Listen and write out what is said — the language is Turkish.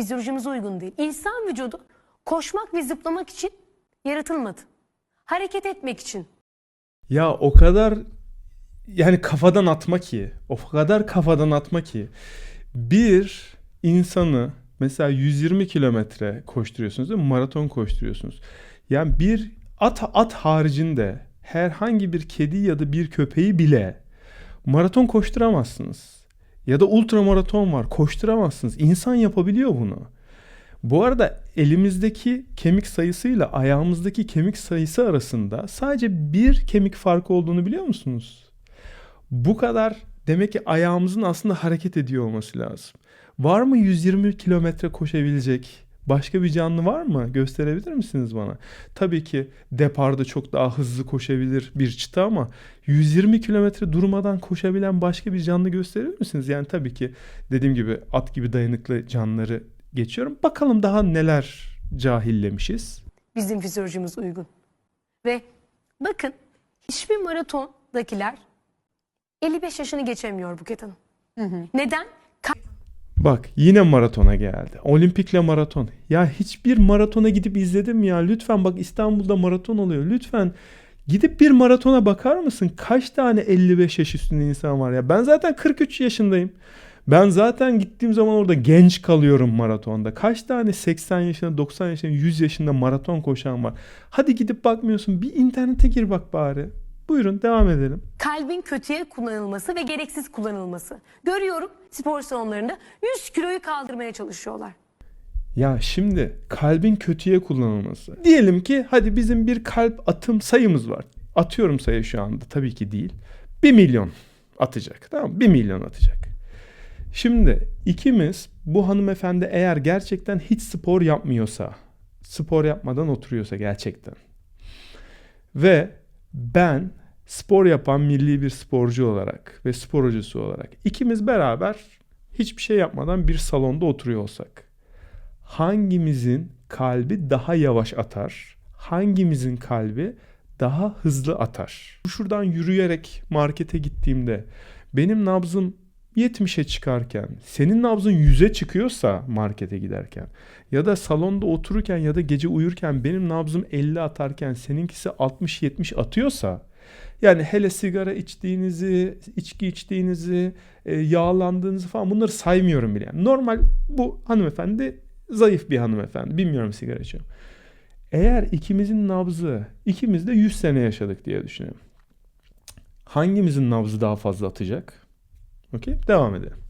fizyolojimize uygun değil. İnsan vücudu koşmak ve zıplamak için yaratılmadı. Hareket etmek için. Ya o kadar yani kafadan atma ki, o kadar kafadan atma ki bir insanı mesela 120 kilometre koşturuyorsunuz değil mi? Maraton koşturuyorsunuz. Yani bir at at haricinde herhangi bir kedi ya da bir köpeği bile maraton koşturamazsınız. Ya da ultra maraton var koşturamazsınız. İnsan yapabiliyor bunu. Bu arada elimizdeki kemik sayısıyla ayağımızdaki kemik sayısı arasında sadece bir kemik farkı olduğunu biliyor musunuz? Bu kadar demek ki ayağımızın aslında hareket ediyor olması lazım. Var mı 120 kilometre koşabilecek başka bir canlı var mı? Gösterebilir misiniz bana? Tabii ki deparda çok daha hızlı koşabilir bir çıta ama 120 kilometre durmadan koşabilen başka bir canlı gösterir misiniz? Yani tabii ki dediğim gibi at gibi dayanıklı canlıları geçiyorum. Bakalım daha neler cahillemişiz. Bizim fizyolojimiz uygun. Ve bakın hiçbir maratondakiler 55 yaşını geçemiyor Buket Hanım. Neden? Bak yine maratona geldi. Olimpikle maraton. Ya hiçbir maratona gidip izledim ya. Lütfen bak İstanbul'da maraton oluyor. Lütfen gidip bir maratona bakar mısın? Kaç tane 55 yaş üstünde insan var ya. Ben zaten 43 yaşındayım. Ben zaten gittiğim zaman orada genç kalıyorum maratonda. Kaç tane 80 yaşında, 90 yaşında, 100 yaşında maraton koşan var. Hadi gidip bakmıyorsun. Bir internete gir bak bari. Buyurun devam edelim. kalbin kötüye kullanılması ve gereksiz kullanılması. Görüyorum spor salonlarında 100 kiloyu kaldırmaya çalışıyorlar. Ya şimdi kalbin kötüye kullanılması. Diyelim ki hadi bizim bir kalp atım sayımız var. Atıyorum sayı şu anda tabii ki değil. 1 milyon atacak. Tamam mı? 1 milyon atacak. Şimdi ikimiz bu hanımefendi eğer gerçekten hiç spor yapmıyorsa, spor yapmadan oturuyorsa gerçekten ve ben spor yapan milli bir sporcu olarak ve spor hocası olarak ikimiz beraber hiçbir şey yapmadan bir salonda oturuyor olsak hangimizin kalbi daha yavaş atar? Hangimizin kalbi daha hızlı atar? Şuradan yürüyerek markete gittiğimde benim nabzım 70'e çıkarken senin nabzın 100'e çıkıyorsa markete giderken ya da salonda otururken ya da gece uyurken benim nabzım 50 atarken seninkisi 60-70 atıyorsa yani hele sigara içtiğinizi, içki içtiğinizi, e, yağlandığınızı falan bunları saymıyorum bile. Yani normal bu hanımefendi zayıf bir hanımefendi. Bilmiyorum sigara içiyor. mu? Eğer ikimizin nabzı, ikimiz de 100 sene yaşadık diye düşünelim. Hangimizin nabzı daha fazla atacak? Okey, devam edelim.